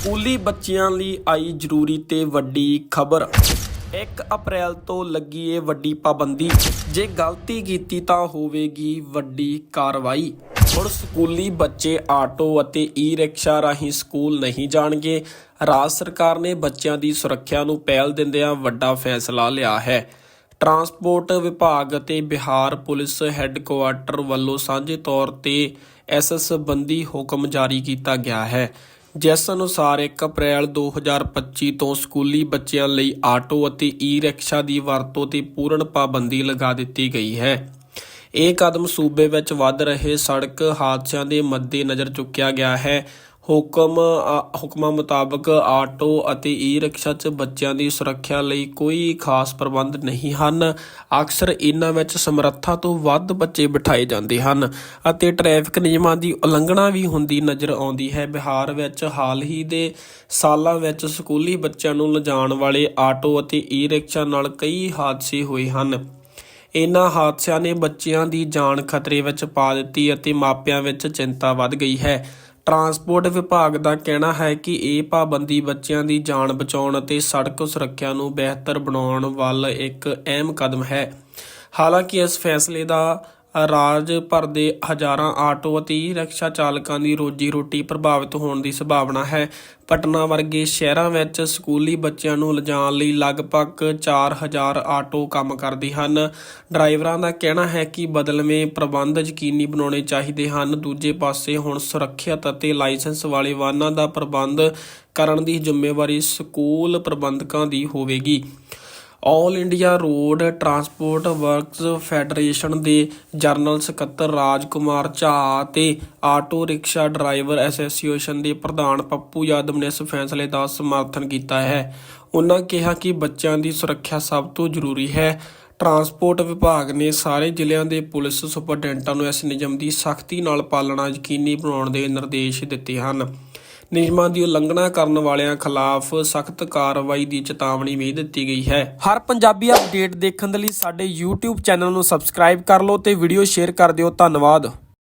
ਸਕੂਲੀ ਬੱਚਿਆਂ ਲਈ ਆਈ ਜ਼ਰੂਰੀ ਤੇ ਵੱਡੀ ਖਬਰ। 1 ਅਪ੍ਰੈਲ ਤੋਂ ਲੱਗੀ ਏ ਵੱਡੀ ਪਾਬੰਦੀ। ਜੇ ਗਲਤੀ ਕੀਤੀ ਤਾਂ ਹੋਵੇਗੀ ਵੱਡੀ ਕਾਰਵਾਈ। ਹੁਣ ਸਕੂਲੀ ਬੱਚੇ ਆਟੋ ਅਤੇ ਈ-ਰਿਕਸ਼ਾ ਰਾਹੀਂ ਸਕੂਲ ਨਹੀਂ ਜਾਣਗੇ। ਰਾਜ ਸਰਕਾਰ ਨੇ ਬੱਚਿਆਂ ਦੀ ਸੁਰੱਖਿਆ ਨੂੰ ਪਹਿਲ ਦਿੰਦਿਆਂ ਵੱਡਾ ਫੈਸਲਾ ਲਿਆ ਹੈ। ਟਰਾਂਸਪੋਰਟ ਵਿਭਾਗ ਅਤੇ ਬਿਹਾਰ ਪੁਲਿਸ ਹੈੱਡਕੁਆਰਟਰ ਵੱਲੋਂ ਸਾਂਝੇ ਤੌਰ ਤੇ ਇਸ ਸੰਬੰਧੀ ਹੁਕਮ ਜਾਰੀ ਕੀਤਾ ਗਿਆ ਹੈ। ਜਿਸ ਅਨੁਸਾਰ 1 ਅਪ੍ਰੈਲ 2025 ਤੋਂ ਸਕੂਲੀ ਬੱਚਿਆਂ ਲਈ ਆਟੋ ਅਤੇ ਈ-ਰਿਕਸ਼ਾ ਦੀ ਵਰਤੋਂ ਤੇ ਪੂਰਨ ਪਾਬੰਦੀ ਲਗਾ ਦਿੱਤੀ ਗਈ ਹੈ। ਇਹ ਕਦਮ ਸੂਬੇ ਵਿੱਚ ਵੱਧ ਰਹੇ ਸੜਕ ਹਾਦਸਿਆਂ ਦੇ ਮੱਦੇਨਜ਼ਰ ਚੁੱਕਿਆ ਗਿਆ ਹੈ। ਹੁਕਮ ਹੁਕਮਾਂ ਮੁਤਾਬਕ ਆਟੋ ਅਤੇ ਈ-ਰਿਕਸ਼ਾ 'ਚ ਬੱਚਿਆਂ ਦੀ ਸੁਰੱਖਿਆ ਲਈ ਕੋਈ ਖਾਸ ਪ੍ਰਬੰਧ ਨਹੀਂ ਹਨ। ਅਕਸਰ ਇਹਨਾਂ ਵਿੱਚ ਸਮਰੱਥਾ ਤੋਂ ਵੱਧ ਬੱਚੇ ਬਿਠਾਏ ਜਾਂਦੇ ਹਨ ਅਤੇ ਟ੍ਰੈਫਿਕ ਨਿਯਮਾਂ ਦੀ ਉਲੰਘਣਾ ਵੀ ਹੁੰਦੀ ਨਜ਼ਰ ਆਉਂਦੀ ਹੈ। ਬਿਹਾਰ ਵਿੱਚ ਹਾਲ ਹੀ ਦੇ ਸਾਲਾਂ ਵਿੱਚ ਸਕੂਲੀ ਬੱਚਿਆਂ ਨੂੰ ਲਿਜਾਣ ਵਾਲੇ ਆਟੋ ਅਤੇ ਈ-ਰਿਕਸ਼ਾ ਨਾਲ ਕਈ ਹਾਦਸੇ ਹੋਏ ਹਨ। ਇਨ੍ਹਾਂ ਹਾਦਸਿਆਂ ਨੇ ਬੱਚਿਆਂ ਦੀ ਜਾਨ ਖਤਰੇ ਵਿੱਚ ਪਾ ਦਿੱਤੀ ਅਤੇ ਮਾਪਿਆਂ ਵਿੱਚ ਚਿੰਤਾ ਵੱਧ ਗਈ ਹੈ। ਟਰਾਂਸਪੋਰਟ ਵਿਭਾਗ ਦਾ ਕਹਿਣਾ ਹੈ ਕਿ ਇਹ ਪਾਬੰਦੀ ਬੱਚਿਆਂ ਦੀ ਜਾਨ ਬਚਾਉਣ ਅਤੇ ਸੜਕ ਸੁਰੱਖਿਆ ਨੂੰ ਬਿਹਤਰ ਬਣਾਉਣ ਵੱਲ ਇੱਕ ਅਹਿਮ ਕਦਮ ਹੈ। ਹਾਲਾਂਕਿ ਇਸ ਫੈਸਲੇ ਦਾ ਰਾਜ ਭਰ ਦੇ ਹਜ਼ਾਰਾਂ ਆਟੋ ਅਤੇ ਰਿਕਸ਼ਾ ਚਾਲਕਾਂ ਦੀ ਰੋਜੀ ਰੋਟੀ ਪ੍ਰਭਾਵਿਤ ਹੋਣ ਦੀ ਸੰਭਾਵਨਾ ਹੈ। ਪਟਨਾ ਵਰਗੇ ਸ਼ਹਿਰਾਂ ਵਿੱਚ ਸਕੂਲੀ ਬੱਚਿਆਂ ਨੂੰ ਲਿਜਾਣ ਲਈ ਲਗਭਗ 4000 ਆਟੋ ਕੰਮ ਕਰਦੇ ਹਨ। ਡਰਾਈਵਰਾਂ ਦਾ ਕਹਿਣਾ ਹੈ ਕਿ ਬਦਲਵੇਂ ਪ੍ਰਬੰਧ ਯਕੀਨੀ ਬਣਾਉਣੇ ਚਾਹੀਦੇ ਹਨ। ਦੂਜੇ ਪਾਸੇ ਹੁਣ ਸੁਰੱਖਿਅਤ ਅਤੇ ਲਾਇਸੈਂਸ ਵਾਲੇ ਵਾਹਨਾਂ ਦਾ ਪ੍ਰਬੰਧ ਕਰਨ ਦੀ ਜ਼ਿੰਮੇਵਾਰੀ ਸਕੂਲ ਪ੍ਰਬੰਧਕਾਂ ਦੀ ਹੋਵੇਗੀ। All India road transport workers federation ਦੇ ਜਨਰਲ ਸਕੱਤਰ ਰਾਜਕੁਮਾਰ ਝਾ ਅਤੇ ਆਟੋ ਰਿਕਸ਼ਾ ਡਰਾਈਵਰ ਐਸੋਸੀਏਸ਼ਨ ਦੇ ਪ੍ਰਧਾਨ ਪੱਪੂ ਯਾਦਵ ਨੇ ਇਸ ਫੈਸਲੇ ਦਾ ਸਮਰਥਨ ਕੀਤਾ ਹੈ। ਉਹਨਾਂ ਕਿਹਾ ਕਿ ਬੱਚਿਆਂ ਦੀ ਸੁਰੱਖਿਆ ਸਭ ਤੋਂ ਜ਼ਰੂਰੀ ਹੈ। ਟਰਾਂਸਪੋਰਟ ਵਿਭਾਗ ਨੇ ਸਾਰੇ ਜ਼ਿਲ੍ਹਿਆਂ ਦੇ ਪੁਲਿਸ ਸੁਪਰਡੈਂਟਾਂ ਨੂੰ ਇਸ ਨਿਯਮ ਦੀ ਸਖਤੀ ਨਾਲ ਪਾਲਣਾ ਯਕੀਨੀ ਬਣਾਉਣ ਦੇ ਨਿਰਦੇਸ਼ ਦਿੱਤੇ ਹਨ। ਨਿਯਮਾਂ ਦੀ ਉਲੰਘਣਾ ਕਰਨ ਵਾਲਿਆਂ ਖਿਲਾਫ ਸਖਤ ਕਾਰਵਾਈ ਦੀ ਚੇਤਾਵਨੀ ਵੀ ਦਿੱਤੀ ਗਈ ਹੈ। ਹਰ ਪੰਜਾਬੀ ਅਪਡੇਟ ਦੇਖਣ ਦੇ ਲਈ ਸਾਡੇ YouTube ਚੈਨਲ ਨੂੰ ਸਬਸਕ੍ਰਾਈਬ ਕਰ ਲਓ ਤੇ ਵੀਡੀਓ ਸ਼ੇਅਰ ਕਰ ਦਿਓ। ਧੰਨਵਾਦ।